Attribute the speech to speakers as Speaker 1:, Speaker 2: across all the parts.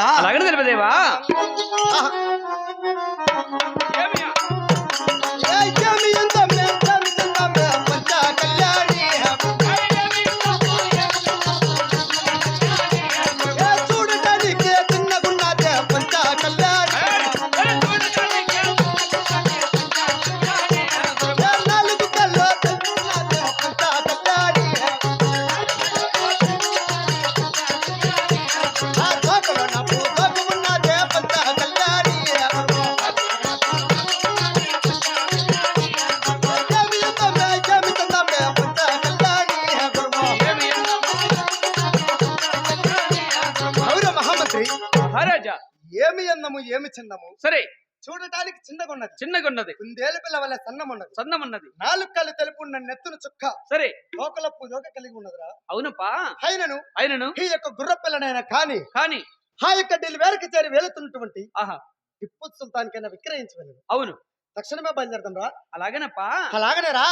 Speaker 1: తెలుపురా
Speaker 2: అలాగనే తెలిపదేవా?
Speaker 1: ఏమి అందము ఏమి చిన్నము?
Speaker 2: సరే.
Speaker 1: చూడటానికి చిన్నగా ఉన్నది
Speaker 2: చిన్నగున్నది.
Speaker 1: కుందేలు పిల్ల వల్ల సన్నమున్నది.
Speaker 2: సన్నమున్నది.
Speaker 1: నాలుగు కళ్ళు తెలుపు నెత్తును చుక్క.
Speaker 2: సరే.
Speaker 1: తోకలప్పు దోక కలిగి ఉన్నదిరా.
Speaker 2: అవునప్పా.
Speaker 1: అయినను
Speaker 2: ఆయనను
Speaker 1: ఈ యొక్క గుర్ర పిల్లనైనా కాని
Speaker 2: కాని.
Speaker 1: ఆ యొక్క డెలివరీకి చేరి వెళుతున్నటువంటి
Speaker 2: ఆహా.
Speaker 1: టిప్పు సుల్తాన్కైనా విక్రయించి వెళ్ళను
Speaker 2: అవును.
Speaker 1: తక్షణమే బయలుదేరదాం రా
Speaker 2: అలాగేనప్పా
Speaker 1: అలాగనే రా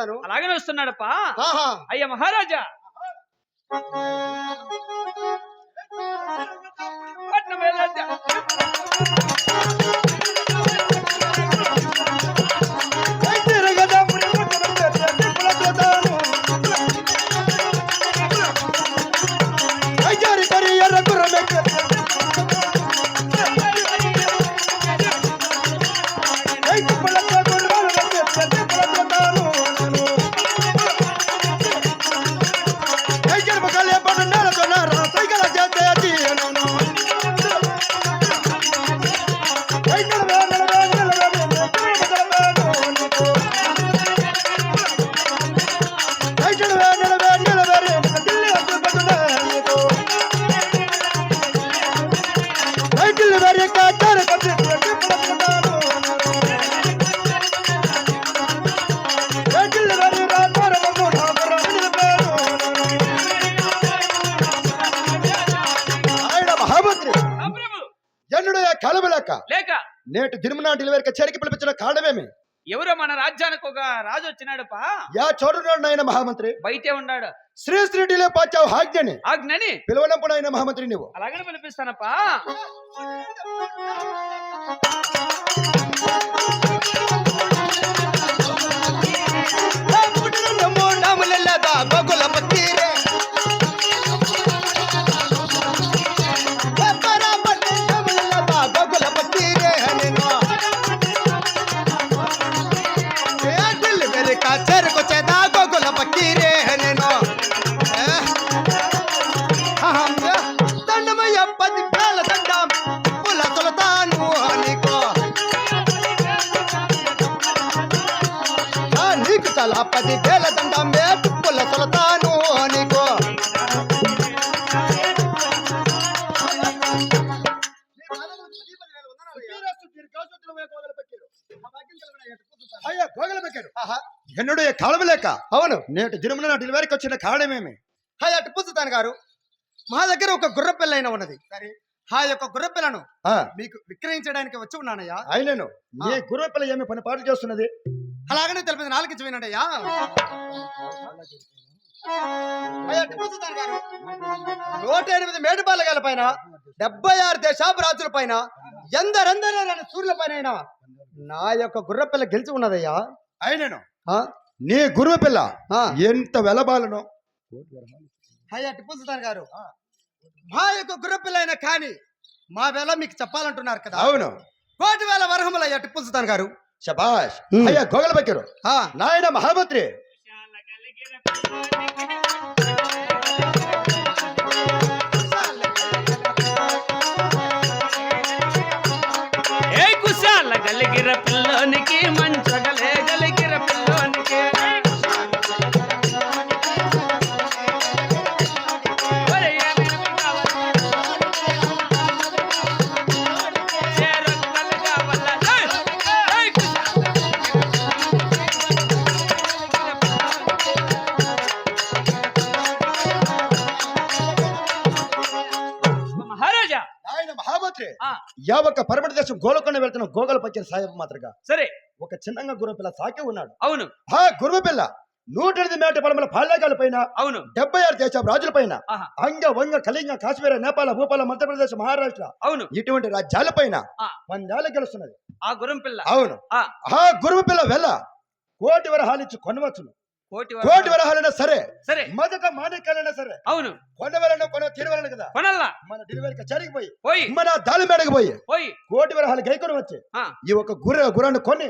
Speaker 1: సుల్తాను
Speaker 2: అలాగనే వస్తున్నాడప్పా. అయ్యా మహారాజా. పట్నం వెళ్ళొద్దా? ఒక రాజు వచ్చినాడప్పా.
Speaker 1: యా చోటున్నాడు నాయన మహామంత్రి.
Speaker 2: బయటే ఉన్నాడు.
Speaker 1: శ్రీ శ్రీ డిలే పాచావు హాజ్ఞని
Speaker 2: ఆజ్ఞని.
Speaker 1: పిలవనంపుడు ఆయన మహామంత్రి నువ్వు.
Speaker 2: అలాగనే పిలిపిస్తానప్పా.
Speaker 1: పది వేల దండం మే పుల సులతాను నీకు. ఎన్నుడు కాలమలేక అవును. నేటి దినమున నా డెలివరీకి వచ్చిన కారణమేమి? హాయ్ అటు పుచ్చుతాను గారు. మా దగ్గర ఒక గుర్ర పిల్ల ఉన్నది. సరే. ఆ యొక్క గుర్ర పిల్లను మీకు విక్రయించడానికి వచ్చి ఉన్నానయ్యా. అయినను. ఏ గుర్ర పిల్ల ఏమి పని పాటు చేస్తున్నది? అలాగనే తెలిపింది. నాలుగు వినండియ్యా అయ్యా, గారు, నూట ఎనిమిది మేడిపాలగాల పైన డెబ్బై ఆరు దేశాభిరాజుల పైన ఎందరెందరైన సూర్యుల పైన నా యొక్క గుర్ర పిల్ల గెలిచి ఉన్నదయ్యా అయినను నీ గురువు పిల్ల ఎంత వెలబాలను అయ్యా టిప్పు సుల్తాన్ గారు మా యొక్క గుర్ర పిల్ల అయినా కానీ మా వేళ మీకు చెప్పాలంటున్నారు కదా అవును కోటి వేల వరహముల టిప్పు సుల్తాన్ గారు
Speaker 3: శబాష్
Speaker 1: ఉమ్.
Speaker 3: అయ్యా గోగల బక్కిరు
Speaker 1: ఆ,
Speaker 3: నాయన మహామంత్రి
Speaker 2: ఏ కుశాల గలిగిర పిల్లోనికి మంచగలే
Speaker 3: యావక్క పరమటి దేశం గోలకొండ వెళ్తున్న గోగల పక్కిన సాహెబ్ మాత్రగా
Speaker 2: సరే.
Speaker 3: ఒక చిన్నంగా గుర్ర పిల్ల సాకే ఉన్నాడు.
Speaker 2: అవును.
Speaker 3: ఆ గుర్ర పిల్ల నూట ఎనిమిది మేట పొలముల పాళ్యాగాల పైన
Speaker 2: అవును.
Speaker 3: డెబ్బై ఆరు దేశ రాజుల పైన. అంగ వంగ కళింగ కాశ్మీర నేపాల భూపాల మధ్యప్రదేశ్ మహారాష్ట్ర
Speaker 2: అవును.
Speaker 3: ఇటువంటి రాజ్యాల పైన. పందాలు గెలుస్తున్నది.
Speaker 2: ఆ గుర్రం పిల్ల
Speaker 3: అవును.
Speaker 2: ఆ.
Speaker 3: ఆ గురువు పిల్ల వెళ్ళ కోటి వరహాలిచ్చి కొనవచ్చును.
Speaker 2: కోటి.
Speaker 3: వరహాలైనా సరే
Speaker 2: సరే.
Speaker 3: మొదట మాణిక్యాలైనా సరే
Speaker 2: అవును.
Speaker 3: కొండవలను కొన తీరవలను కదా.
Speaker 2: కొనల్లా.
Speaker 3: మన డెలివరీకి జరిగిపోయి
Speaker 2: పోయి.
Speaker 3: మన దాలి మేడకు పోయి
Speaker 2: పోయి.
Speaker 3: కోటి వరహాలు గైకొని వచ్చి
Speaker 2: ఆ.
Speaker 3: ఈ ఒక గుర్ర గుర్రాన్ని కొని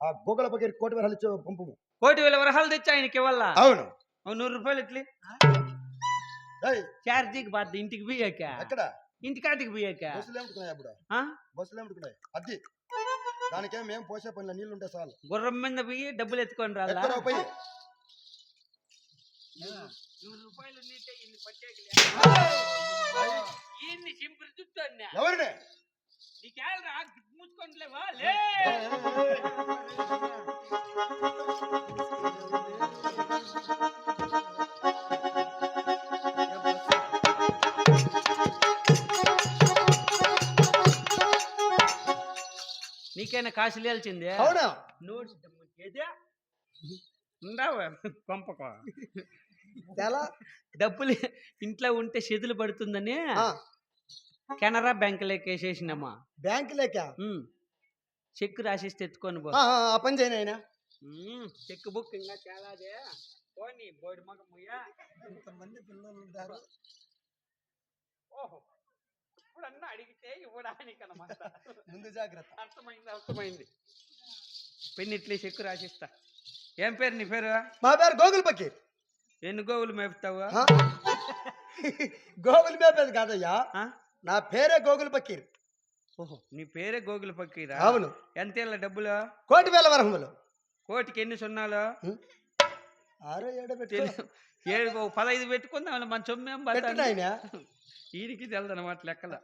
Speaker 3: ఆ గోగల పగిరి కోటి వరహాలు ఇచ్చి పంపు
Speaker 2: కోటి వేల వరహాలు తెచ్చి ఆయనకి ఇవ్వాలా?
Speaker 3: అవును.
Speaker 2: నూరు రూపాయలు ఇట్లే. చార్జీకి బాధ ఇంటికి పోయాక.
Speaker 3: ఎక్కడ?
Speaker 2: ఇంటికాటికి పోయాక.
Speaker 3: బస్సులు ఏమిటున్నాయి అప్పుడు? బస్సులు దానికేం మేము పోసే పనిలో నీళ్ళు ఉంటే చాలు.
Speaker 2: గుర్రం మీద పోయి డబ్బులు ఎత్తుకొని రాలా?
Speaker 3: పోయి.
Speaker 2: నూరు రూపాయలు ఉన్నట్టే ఇన్ని పట్టేకలే ఈయన్ని చింపులు చుట్టూ
Speaker 3: ఎవరిని?
Speaker 2: లే. నీకైనా కాసు లేల్చిందే?
Speaker 1: అవునా?
Speaker 2: నోట్స్ ఉండావా పంపకం?
Speaker 1: ఎలా
Speaker 2: డబ్బులు ఇంట్లో ఉంటే చేతులు పడుతుందని
Speaker 1: ఆ,
Speaker 2: కెనరా బ్యాంకులోకి వేసేసినమ్మా
Speaker 1: బ్యాంక్ లేక
Speaker 2: ఉమ్. చెక్ రాసిస్తే ఎత్తుకొని పో.
Speaker 1: ఆ, పని చేయను ఆయన?
Speaker 2: చెక్ బుక్ ఇంకా చాలాదే పోనీ బోడి మగ ముయ్యా.
Speaker 1: ఇంతమంది పిల్లలు ఉంటారు.
Speaker 2: ఓహో. ఇప్పుడన్నా అడిగితే ఇవ్వడానికి అనమాట
Speaker 1: ముందు జాగ్రత్త.
Speaker 2: అర్థమైంది అర్థమైంది. పెన్ను ఇట్లే చెక్కు రాసిస్తా. ఏం పేరు నీ పేరు?
Speaker 1: మా పేరు గోగుల్ పకీర్
Speaker 2: ఎన్ని గోవులు మేపుతావు?
Speaker 1: గోగుల్ మేపేది కాదయ్యా? నా పేరే గోగుల్
Speaker 2: ఓహో నీ పేరే గోగులు పక్కీరా
Speaker 1: అవును.
Speaker 2: ఎంతేళ్ళ డబ్బులు?
Speaker 1: కోటి వేల వరహములు.
Speaker 2: కోటికి ఎన్ని సున్నాలు?
Speaker 1: ఆరో ఏడో
Speaker 2: ఏడు పదహైదు పెట్టుకుందాం మన సొమ్మేం
Speaker 1: నాయనా.
Speaker 2: ఈయనకి తెలదనమాట లెక్కల.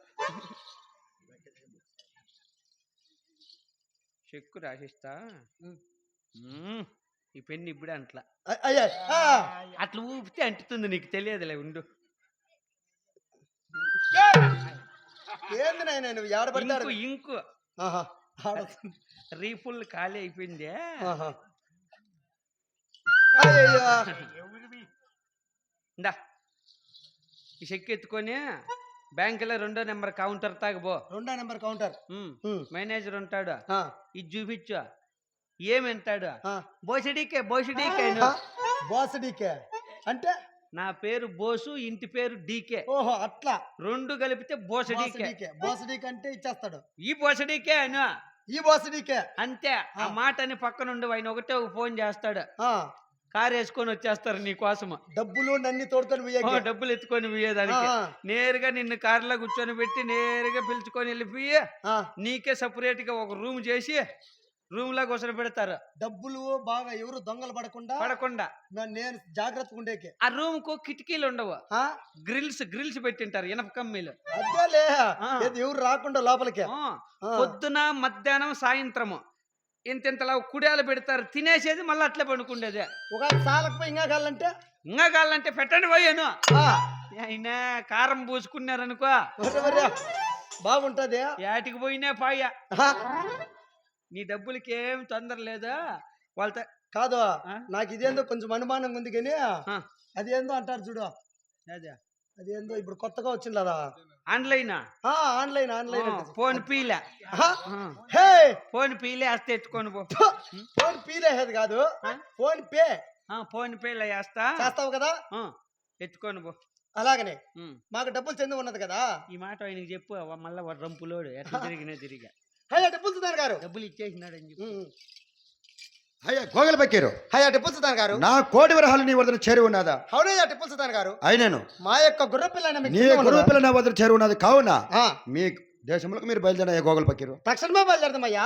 Speaker 2: చెక్కు రాసిస్తా. ఈ పెన్ను ఇప్పుడే అంట్లా.
Speaker 1: అయ్యా
Speaker 2: అట్లా ఊపితే అంటుతుంది నీకు తెలియదులే ఉండు.
Speaker 1: ఏంది నాయన నువ్వు ఏడబడతాడు
Speaker 2: ఇంకు. రీఫుల్ ఖాళీ అయిపోయిందే. ఇందా. ఈ చెక్ ఎత్తుకొని బ్యాంకులో రెండో నెంబర్ కౌంటర్ తాగబో
Speaker 1: రెండో నెంబర్ కౌంటర్.
Speaker 2: మేనేజర్ ఉంటాడు. ఇది చూపించు. ఏమంటాడు. బోసడీకే బోసడీకే
Speaker 1: ఆ, బాస్ డీకే అంటే?
Speaker 2: నా పేరు బోసు ఇంటి పేరు డీకే.
Speaker 1: ఓహో అట్లా.
Speaker 2: రెండు కలిపితే
Speaker 1: బాస్
Speaker 2: బోసడీకే.
Speaker 1: డీకే బాస్ డీకే అంటే ఇచ్చేస్తాడు.
Speaker 2: ఈ బోసడీకే అను.
Speaker 1: ఈ బాస్ డీకే
Speaker 2: అంతే. ఆ
Speaker 1: ఆ.
Speaker 2: మాటని పక్కనుండి ఆయన ఒకటే ఒక ఫోన్ చేస్తాడు. కారు వేసుకొని వచ్చేస్తారు నీ కోసం
Speaker 1: డబ్బులు నన్ని తోడుకొని.
Speaker 2: డబ్బులు ఎత్తుకొని పోయేదానికి నేరుగా నిన్ను కారులో కూర్చొని పెట్టి నేరుగా పిలుచుకొని వెళ్ళిపోయి. నీకే సపరేట్గా ఒక రూమ్ చేసి రూమ్లో కూర్చొని పెడతారు.
Speaker 1: డబ్బులు బాగా ఎవరు దొంగలు పడకుండా
Speaker 2: పడకుండా.
Speaker 1: నేను జాగ్రత్తగా ఉండేకి.
Speaker 2: ఆ రూమ్కు కిటికీలు ఉండవు? గ్రిల్స్ గ్రిల్స్ పెట్టింటారు ఇనప కమ్మీలు.
Speaker 1: అదేలే. ఎవరు రాకుండా లోపలికి.
Speaker 2: పొద్దున మధ్యాహ్నం సాయంత్రము. ఇంతింతలా కుడియాలు పెడతారు. తినేసేది మళ్ళీ అట్లే పండుకుండేది.
Speaker 1: ఒక సాలకపోయి ఇంకా కావాలంటే?
Speaker 2: ఇంకా కావాలంటే పెట్టండి పోయాను అయినా కారం పూసుకున్నారనుకో.
Speaker 1: బాగుంటది.
Speaker 2: ఏటికి పోయినా పాయ. నీ డబ్బులకి ఏం తొందర లేదా? వాళ్ళ
Speaker 1: కాదు? నాకు ఇదేందో కొంచెం అనుమానంగా ఉంది కానీ. అదేందో అంటారు చూడు.
Speaker 2: అదే.
Speaker 1: అదేందో ఇప్పుడు కొత్తగా వచ్చింది కదా
Speaker 2: ఆన్లైన్?
Speaker 1: ఆ, ఆన్లైన్ ఆన్లైన్.
Speaker 2: ఫోన్ పీలే.
Speaker 1: హే!
Speaker 2: ఫోన్ పీలే వేస్తే ఎత్తుకొని పో.
Speaker 1: ఫోన్ పీలేసేది కాదు? PhonePe.
Speaker 2: ఫోన్ పేలే వేస్తా
Speaker 1: చేస్తావు కదా?
Speaker 2: ఎత్తుకొని పో.
Speaker 1: అలాగనే. మాకు డబ్బులు చెంది ఉన్నది కదా?
Speaker 2: ఈ మాట ఆయనకి చెప్పు మళ్ళా రంపులోడు ఎట్లా తిరిగినా తిరిగా.
Speaker 1: సుల్తాన్ గారు.
Speaker 2: డబ్బులు ఇచ్చేసినాడని చెప్పి.
Speaker 3: అయ్యా గోగల బకీరు
Speaker 1: హయ్యా టిప్పు సుల్తాన్ గారు.
Speaker 3: నా కోటి వరహాలు నీ వద్దన చేరి ఉన్నదా?
Speaker 1: అవునయ్యా టిప్పు సుల్తాన్ గారు.
Speaker 3: అయినను.
Speaker 1: మా యొక్క గుర్ర పిల్లని
Speaker 3: నీ? గురువు పిల్ల నా వద్దన చేరి ఉన్నది కావున
Speaker 1: ఆ,
Speaker 3: మీ దేశంలోకి మీరు బయలుదేరా గోగల బకీరు
Speaker 1: తక్షణమే బయలుదేరదామయ్యా.